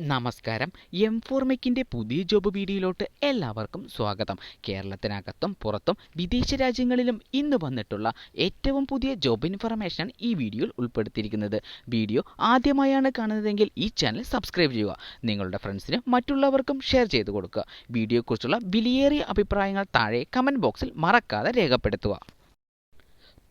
നമസ്കാരം. എം ഫോർമെക്കിന്റെ പുതിയ ജോബ് വീഡിയോയിലോട്ട് എല്ലാവർക്കും സ്വാഗതം. കേരളത്തിനകത്തും പുറത്തും വിദേശ രാജ്യങ്ങളിലും ഇന്ന് വന്നിട്ടുള്ള ഏറ്റവും പുതിയ ജോബ് ഇൻഫർമേഷൻ ഈ വീഡിയോയിൽ ഉൾപ്പെടുത്തിയിരിക്കുന്നത്. വീഡിയോ ആദ്യമായാണ് കാണുന്നതെങ്കിൽ ഈ ചാനൽ സബ്സ്ക്രൈബ് ചെയ്യുക. നിങ്ങളുടെ ഫ്രണ്ട്സിനും മറ്റുള്ളവർക്കും ഷെയർ ചെയ്ത് കൊടുക്കുക. വീഡിയോയെക്കുറിച്ചുള്ള വിലയേറിയ അഭിപ്രായങ്ങൾ താഴെ കമന്റ് ബോക്സിൽ മറക്കാതെ രേഖപ്പെടുത്തുക.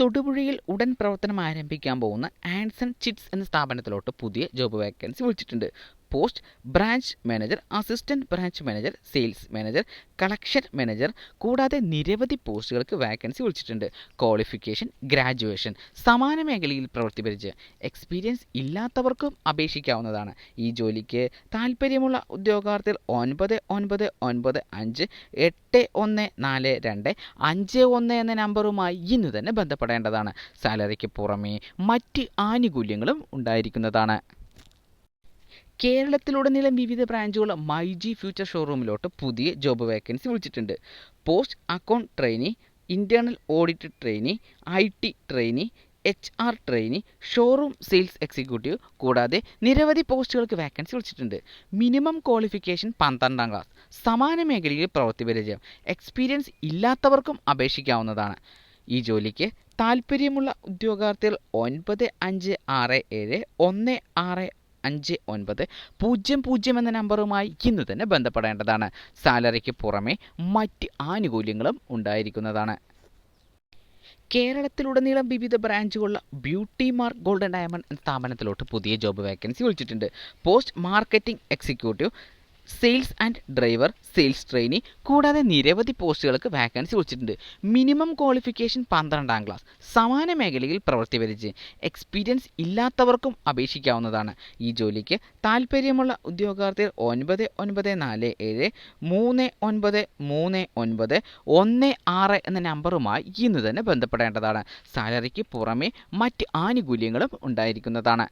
തൊടുപുഴയിൽ ഉടൻ പ്രവർത്തനം ആരംഭിക്കാൻ പോകുന്ന ആൻഡ്സൺ ചിറ്റ്സ് എന്ന സ്ഥാപനത്തിലോട്ട് പുതിയ ജോബ് വേക്കൻസി വിളിച്ചിട്ടുണ്ട്. Post branch manager assistant branch manager sales manager collection manager കൂടാതെ നിരവധി പോസ്റ്റുകൾക്ക് വാക്കൻസി വിളിച്ചിട്ടുണ്ട്. ക്വാളിഫിക്കേഷൻ ഗ്രാജുവേഷൻ സമാന മേഖലയിൽ പ്രവൃത്തി എക്സ്പീരിയൻസ് ഇല്ലാത്തവർക്കും അപേക്ഷിക്കാവുന്നതാണ്. ഈ ജോലിക്ക് താല്പര്യമുള്ള ഉദ്യോഗാർത്ഥികൾ ഒൻപത് ഒൻപത് ഒൻപത് അഞ്ച് എട്ട് ഒന്ന് നാല് രണ്ട് അഞ്ച് ഒന്ന് എന്ന നമ്പറുമായി ഇന്ന് തന്നെ ബന്ധപ്പെടേണ്ടതാണ്. സാലറിക്ക് പുറമേ മറ്റ് ആനുകൂല്യങ്ങളും ഉണ്ടായിരിക്കുന്നതാണ്. കേരളത്തിലുടനീളം വിവിധ ബ്രാഞ്ചുകൾ മൈ ജി ഫ്യൂച്ചർ ഷോറൂമിലോട്ട് പുതിയ ജോബ് വേക്കൻസി വിളിച്ചിട്ടുണ്ട്. Post account trainee internal audit trainee I T trainee H R trainee showroom sales executive കൂടാതെ നിരവധി പോസ്റ്റുകൾക്ക് വാക്കൻസി വിളിച്ചിട്ടുണ്ട്. മിനിമം ക്വാളിഫിക്കേഷൻ പന്ത്രണ്ടാം ക്ലാസ് സമാന മേഖലയിൽ പ്രവൃത്തി പരിചയം എക്സ്പീരിയൻസ് ഇല്ലാത്തവർക്കും അപേക്ഷിക്കാവുന്നതാണ്. ഈ ജോലിക്ക് താല്പര്യമുള്ള ഉദ്യോഗാർത്ഥികൾ ഒൻപത് അഞ്ച് ആറ് ഏഴ് ഒന്ന് ആറ് അഞ്ച് ഒൻപത് പൂജ്യം പൂജ്യം എന്ന നമ്പറുമായി ഇന്ന് തന്നെ ബന്ധപ്പെടേണ്ടതാണ്. സാലറിക്ക് പുറമെ മറ്റ് ആനുകൂല്യങ്ങളും ഉണ്ടായിരിക്കുന്നതാണ്. കേരളത്തിലുടനീളം വിവിധ ബ്രാഞ്ചുകളുള്ള ബ്യൂട്ടി മാർക്ക് ഗോൾഡൻ ഡയമണ്ട് സ്ഥാപനത്തിലോട്ട് പുതിയ ജോബ് വേക്കൻസി വിളിച്ചിട്ടുണ്ട്. Post marketing executive sales and driver sales trainee കൂടാതെ നിരവധി പോസ്റ്റുകൾക്ക് വാക്കൻസി വിളിച്ചിട്ടുണ്ട് മിനിമം ക്വാളിഫിക്കേഷൻ പന്ത്രണ്ടാം ക്ലാസ് സമാന മേഖലയിൽ പ്രവൃത്തി വരിച്ച് എക്സ്പീരിയൻസ് ഇല്ലാത്തവർക്കും അപേക്ഷിക്കാവുന്നതാണ്. ഈ ജോലിക്ക് താല്പര്യമുള്ള ഉദ്യോഗാർത്ഥികൾ ഒൻപത് ഒൻപത് നാല് ഏഴ് മൂന്ന് ഒൻപത് മൂന്ന് ഒൻപത് ഒന്ന് ആറ് എന്ന നമ്പറുമായി ഇന്ന് തന്നെ ബന്ധപ്പെടേണ്ടതാണ്. സാലറിക്ക് പുറമെ മറ്റ് ആനുകൂല്യങ്ങളും ഉണ്ടായിരിക്കുന്നതാണ്.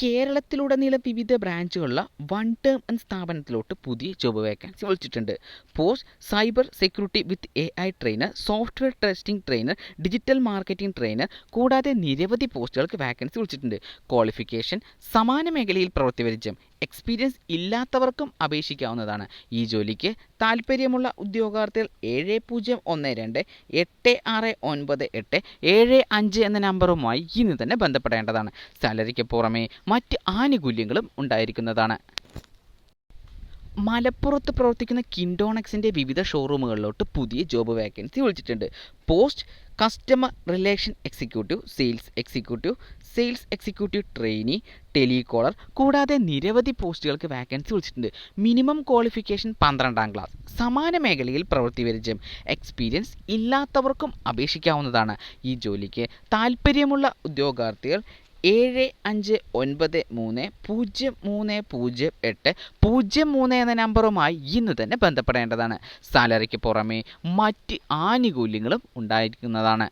കേരളത്തിലുടനീളം വിവിധ ബ്രാഞ്ചുകളുള്ള വൺ ടേം എന്ന സ്ഥാപനത്തിലോട്ട് പുതിയ ജോബ് വേക്കൻസി വിളിച്ചിട്ടുണ്ട്. Post cyber security with A I trainer software testing trainer digital marketing trainer കൂടാതെ നിരവധി പോസ്റ്റുകൾക്ക് വേക്കൻസി വിളിച്ചിട്ടുണ്ട്. ക്വാളിഫിക്കേഷൻ സമാന മേഖലയിൽ പ്രവൃത്തി പരിചയം എക്സ്പീരിയൻസ് ഇല്ലാത്തവർക്കും അപേക്ഷിക്കാവുന്നതാണ്. ഈ ജോലിക്ക് താല്പര്യമുള്ള ഉദ്യോഗാർത്ഥികൾ ഏഴ് പൂജ്യം ഒന്ന് രണ്ട് എട്ട് ആറ് ഒൻപത് എട്ട് ഏഴ് അഞ്ച് എന്ന നമ്പറുമായി ഇന്ന് തന്നെ ബന്ധപ്പെടേണ്ടതാണ്. സാലറിക്ക് പുറമേ മറ്റ് ആനുകൂല്യങ്ങളും ഉണ്ടായിരിക്കുന്നതാണ്. മലപ്പുറത്ത് പ്രവർത്തിക്കുന്ന കിൻഡോണക്സിന്റെ വിവിധ ഷോറൂമുകളിലോട്ട് പുതിയ ജോബ് വേക്കൻസി വിളിച്ചിട്ടുണ്ട്. Post customer relation executive sales executive sales executive trainee telecaller കൂടാതെ നിരവധി പോസ്റ്റുകൾക്ക് വാക്കൻസി വിളിച്ചിട്ടുണ്ട്. മിനിമം ക്വാളിഫിക്കേഷൻ പന്ത്രണ്ടാം ക്ലാസ് സമാന മേഖലയിൽ പ്രവൃത്തി പരിചയം എക്സ്പീരിയൻസ് ഇല്ലാത്തവർക്കും അപേക്ഷിക്കാവുന്നതാണ്. ഈ ജോലിക്ക് താല്പര്യമുള്ള ഉദ്യോഗാർത്ഥികൾ ഏഴ് അഞ്ച് ഒൻപത് മൂന്ന് പൂജ്യം മൂന്ന് പൂജ്യം എട്ട് പൂജ്യം മൂന്ന് എന്ന നമ്പറുമായി ഇന്ന് തന്നെ ബന്ധപ്പെടേണ്ടതാണ്. സാലറിക്ക് പുറമേ മറ്റ് ആനുകൂല്യങ്ങളും ഉണ്ടായിരിക്കുന്നതാണ്.